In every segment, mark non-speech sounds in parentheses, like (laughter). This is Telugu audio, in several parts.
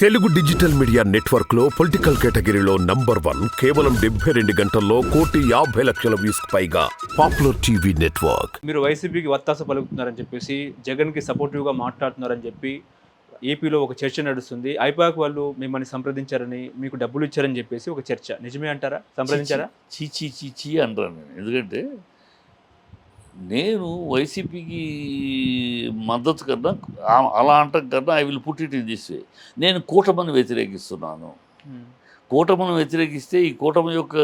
తెలుగు డిజిటల్ మీడియా నెట్వర్క్లో పొలిటికల్ కేటగిరీలో నంబర్ వన్ కేవలం డెబ్బై రెండు గంటల్లో కోటి యాభై లక్షల వ్యూస్ పైగా పాపులర్ టీవీ నెట్వర్క్. మీరు వైసీపీకి వత్తాస పలుకుతున్నారని చెప్పేసి జగన్కి సపోర్టివ్గా మాట్లాడుతున్నారని చెప్పి ఏపీలో ఒక చర్చ నడుస్తుంది. ఐపాక్ వాళ్ళు మిమ్మల్ని సంప్రదించారని మీకు డబ్బులు ఇచ్చారని చెప్పేసి ఒక చర్చ. నిజమే అంటారా? సంప్రదించారా? చీ చీ చీ చీ అంటాను నేను. ఎందుకంటే నేను వైసీపీకి మద్దతు కన్నా అలా అంటం కన్నా I will put it in this way. నేను కూటమిని వ్యతిరేకిస్తున్నాను. కూటమిని వ్యతిరేకిస్తే ఈ కూటమి యొక్క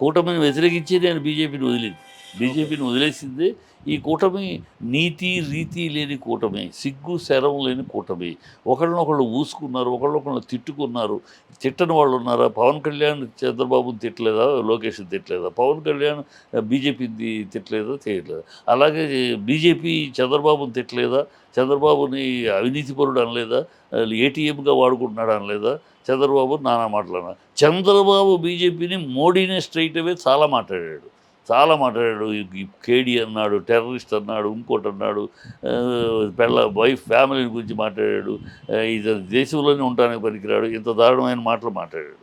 కూటమిని వ్యతిరేకించి నేను బీజేపీని వదిలేదు. బీజేపీని వదిలేసింది. ఈ కూటమి నీతి రీతి లేని కూటమి సిగ్గు శరం లేని కూటమి. ఒకళ్ళనొకళ్ళు ఊసుకున్నారు ఒకళ్ళనొకళ్ళు తిట్టుకున్నారు. తిట్టని వాళ్ళు ఉన్నారా? పవన్ కళ్యాణ్ చంద్రబాబుని తిట్టలేదా? లోకేష్ తిట్టలేదా? పవన్ కళ్యాణ్ బీజేపీని తిట్టలేదా? చేయట్లేదా అలాగే బీజేపీ చంద్రబాబుని తిట్టలేదా? చంద్రబాబుని అవినీతిపరుడు అనలేదా? ఏటీఎంగా వాడుకుంటున్నాడు అనలేదా? చంద్రబాబు నానా మాట్లాడినా చంద్రబాబు బీజేపీని మోడీనే స్ట్రైట్ అవే చాలా మాట్లాడాడు. చాలా మాట్లాడాడు. ఈ కేడీ అన్నాడు టెర్రరిస్ట్ అన్నాడు ఇంకోటి అన్నాడు పెళ్ళ వైఫ్ ఫ్యామిలీ గురించి మాట్లాడాడు ఆ, ఇది దేశంలోనే ఉండడానికి పనికిరాడు ఇంత దారుణమైన మాటలు మాట్లాడాడు.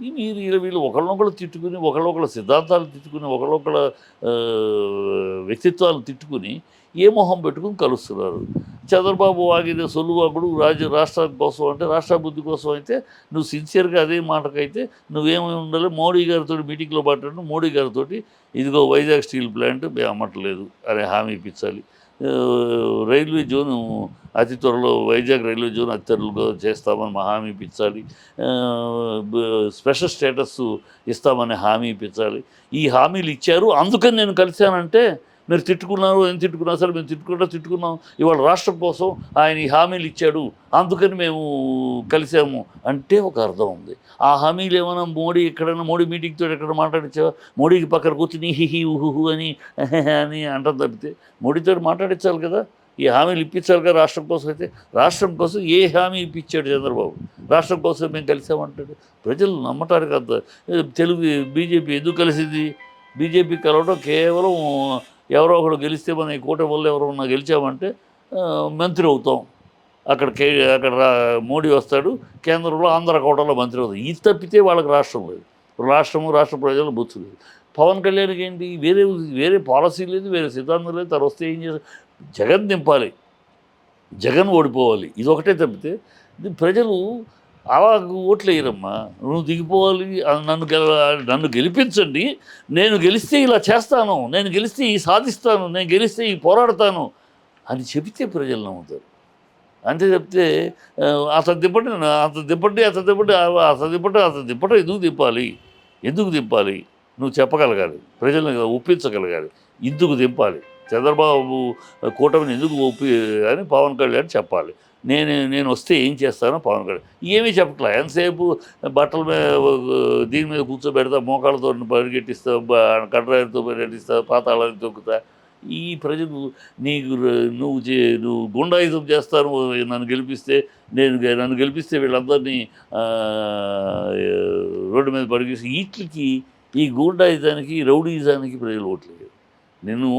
ఈ వీరు వీళ్ళు వీళ్ళు ఒకళ్ళొకళ్ళు తిట్టుకుని ఒకళ్ళొకళ్ళ సిద్ధాంతాలు తిట్టుకుని ఒకళ్ళొకళ్ళ వ్యక్తిత్వాలు తిట్టుకుని ఏ మొహం పెట్టుకుని కలుస్తున్నారు? చంద్రబాబు వాగిన సొల్లువాగుడు రాజ్య రాష్ట్రం కోసం అంటే రాష్ట్రాభివృద్ధి కోసం అయితే నువ్వు సిన్సియర్గా అదే మాటకైతే నువ్వేమీ ఉండాలి? మోడీ గారితో మీటింగ్లో మాట్లాడు మోడీ గారితో ఇదిగో వైజాగ్ స్టీల్ ప్లాంట్ మేము అమ్మట్లేదు. అనే హామీ ఇప్పించాలి. రైల్వే జోను అతి త్వరలో వైజాగ్ రైల్వే జోన్ అతి త్వరలో చేస్తామని మా హామీ ఇప్పించాలి. స్పెషల్ స్టేటస్ ఇస్తామని హామీ ఇప్పించాలి. ఈ హామీలు ఇచ్చారు. అందుకని నేను కలిశానంటే మీరు తిట్టుకున్నారు ఏం తిట్టుకున్నా సరే మేము తిట్టుకుంటా తిట్టుకున్నాం. ఇవాళ రాష్ట్రం కోసం ఆయన ఈ హామీలు ఇచ్చాడు. అందుకని మేము కలిసాము అంటే ఒక అర్థం ఉంది. ఆ హామీలు ఏమైనా మోడీ ఎక్కడైనా మోడీ మీటింగ్తో ఎక్కడ మాట్లాడించావా? మోడీకి పక్కన కూర్చుని హిహి ఉహుహు అని (laughs) అని అంటాం తప్పితే మోడీతో మాట్లాడించాలి కదా. ఈ హామీలు ఇప్పించాలి కదా రాష్ట్రం కోసం అయితే. రాష్ట్రం కోసం ఏ హామీ ఇప్పించాడు చంద్రబాబు? రాష్ట్రం కోసం మేము కలిసామంటాడు ప్రజలు నమ్మటానికి అంత తెలుగు బీజేపీ ఎందుకు కలిసింది? బీజేపీ కలవడం కేవలం ఎవరో ఒకడు గెలిస్తే మనం ఈ కూటమి వల్ల ఎవరో ఉన్నా గెలిచామంటే మంత్రి అవుతాం. అక్కడ కే అక్కడ మోడీ వస్తాడు కేంద్రంలో ఆంధ్ర కోటలో మంత్రి అవుతాం. ఇది తప్పితే వాళ్ళకి రాష్ట్రం లేదు. రాష్ట్రము రాష్ట్ర ప్రజలు బొచ్చు లేదు. పవన్ కళ్యాణ్కి ఏంటి? వేరే వేరే పాలసీ లేదు వేరే సిద్ధాంతం లేదు. తర్వాత వస్తే ఏం చేస్తారు జగన్ దింపాలి. జగన్ ఓడిపోవాలి. ఇది ఒకటే తప్పితే ప్రజలు అలా ఓట్లేయరమ్మా నువ్వు దిగిపోవాలి నన్ను గెల నన్ను గెలిపించండి. నేను గెలిస్తే ఇలా చేస్తాను నేను గెలిస్తే ఈ సాధిస్తాను నేను గెలిస్తే ఈ పోరాడతాను అని చెబితే ప్రజలు నమ్ముతారు. అంతే చెప్తే ఆ, అతను దిప్పండి అతను దిప్పండి అతను దిప్పండి ఆ- అతను దిప్పండి అతను దిప్పటం ఎందుకు దింపాలి ఎందుకు దింపాలి నువ్వు చెప్పగలగాలి ప్రజలను ఒప్పించగలగాలి ఎందుకు దింపాలి చంద్రబాబు కూటమిని ఎందుకు ఒప్పి అని పవన్ కళ్యాణ్ చెప్పాలి. నేను నేను వస్తే ఏం చేస్తానో పవన్ కళ్యాణ్. ఏమీ చెప్పట్లే. ఎంతసేపు బట్టల మీద దీని మీద కూర్చోబెడతా మోకాళ్ళతో పరిగెట్టిస్తా కట్రాయితో పరిగెట్టిస్తా పాతాళాన్ని తొక్కుతా. ఈ ప్రజలు నీకు నువ్వు చే నువ్వు గుండాయుధం చేస్తాను నన్ను గెలిపిస్తే నేను నన్ను గెలిపిస్తే వీళ్ళందరినీ రోడ్డు మీద పరిగెత్తి వీటికి ఈ గూండాయుధానికి రౌడీజానికి రౌడీయుధానికి ప్రజలు ఓట్లేదు నేను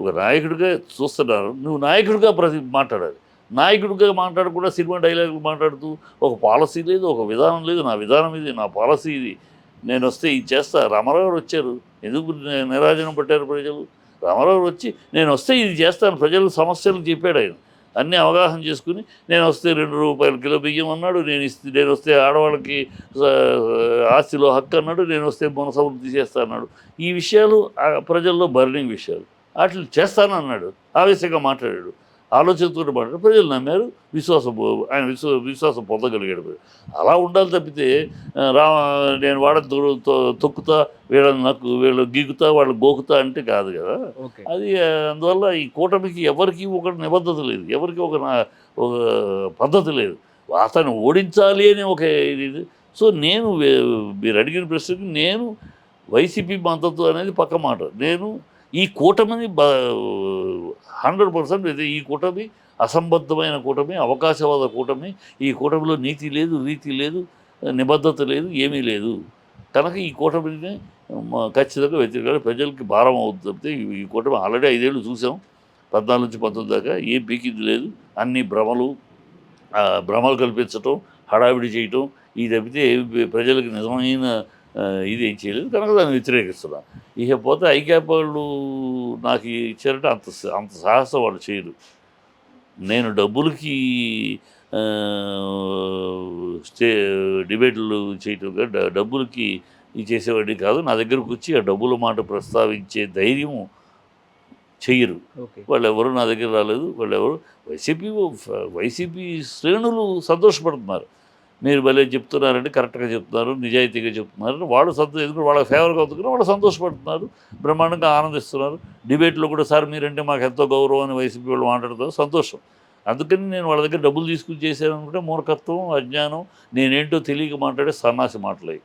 ఒక నాయకుడిగా చూస్తున్నారు నువ్వు నాయకుడిగా ప్రతి మాట్లాడాలి. నాయకుడిగా మాట్లాడకుండా సినిమా డైలాగులు మాట్లాడుతూ ఒక పాలసీ లేదు ఒక విధానం లేదు నా విధానం ఇది నా పాలసీ ఇది. నేను వస్తే ఇది చేస్తా. రామారావు గారు వచ్చారు. ఎందుకు నిరాజనం పట్టారు ప్రజలు? రామారావు వచ్చి నేను వస్తే ఇది చేస్తాను. ప్రజల సమస్యలు చెప్పాడు ఆయన. అన్నీ అవగాహన చేసుకుని నేను వస్తే రెండు రూపాయల కిలో బియ్యం అన్నాడు. నేను ఇస్తే నేను వస్తే ఆడవాళ్ళకి ఆస్తిలో హక్కు అన్నాడు. నేను వస్తే మన సమృద్ధి చేస్తా అన్నాడు. ఈ విషయాలు ప్రజల్లో బర్నింగ్ విషయాలు. వాటిని చేస్తాను అన్నాడు ఆవేశంగా మాట్లాడాడు. ఆలోచనతో మాట్లాడాడు ప్రజలు నమ్మారు విశ్వాసం ఆయన విశ్వ విశ్వాసం పొందగలిగాడు అలా ఉండాలి తప్పితే ఆ, రా నేను వాడ తొక్కుతా వీళ్ళని నాకు వీళ్ళు గీకుతా వాళ్ళు గోకుతా అంటే కాదు కదా. అది అందువల్ల ఈ కూటమికి ఎవరికి ఒక నిబద్ధత లేదు. ఎవరికి ఒక ఒక పద్ధతి లేదు. అతను ఓడించాలి అని ఒక ఇది. సో నేను మీరు అడిగిన ప్రశ్నకి నేను వైసీపీ మద్దతు అనేది పక్క మాట. నేను ఈ కూటమిని బ హండ్రెడ్ పర్సెంట్ అయితే ఈ కూటమి అసంబద్ధమైన కూటమి అవకాశవాద కూటమి. ఈ కూటమిలో నీతి లేదు రీతి లేదు నిబద్ధత లేదు ఏమీ లేదు. కనుక ఈ కూటమిని ఖచ్చితంగా వ్యతిరేకంగా ప్రజలకి భారం అవుతుంది తప్పితే ఈ- కూటమి ఆల్రెడీ ఐదేళ్ళు చూసాం. పద్నాలుగు నుంచి పంతొమ్మిది దాకా ఏం పీకింది లేదు. అన్ని భ్రమలు భ్రమలు కల్పించటం హడావిడి చేయటం ఈ తప్పితే ప్రజలకు నిజమైన ఇది ఏం చేయలేదు. కనుక దాన్ని వ్యతిరేకిస్తున్నా. ఇకపోతే ఐక్యాప్ వాళ్ళు నాకు ఇచ్చారంటే అంత అంత సాహసం వాళ్ళు చేయరు నేను డబ్బులకి స్టే డిబేట్లు చేయటం డబ్బులకి చేసేవాడిని కాదు. నా దగ్గరకు వచ్చి ఆ డబ్బుల మాట ప్రస్తావించే ధైర్యం చెయ్యరు. ఓకే. వాళ్ళు ఎవరు నా దగ్గర రాలేదు. వాళ్ళు ఎవరు వైసీపీ వైసీపీ శ్రేణులు సంతోషపడుతున్నారు. మీరు భలే చెప్తున్నారని కరెక్ట్గా చెప్తున్నారు నిజాయితీగా చెప్తున్నారు. వాళ్ళు సంతో ఎందుకు వాళ్ళ ఫేవర్గా అవుతున్నారు వాళ్ళు సంతోషపడుతున్నారు బ్రహ్మాండంగా ఆనందిస్తున్నారు. డిబేట్లో కూడా సార్ మీరంటే మాకు ఎంతో గౌరవం అని వైసీపీ వాళ్ళు మాట్లాడుతారు సంతోషం. అందుకని నేను వాళ్ళ దగ్గర డబ్బులు తీసుకుని చేశాను అనుకుంటే మూర్ఖత్వం అజ్ఞానం నేనేంటో తెలియక మాట్లాడే సన్నాసి మాటలే.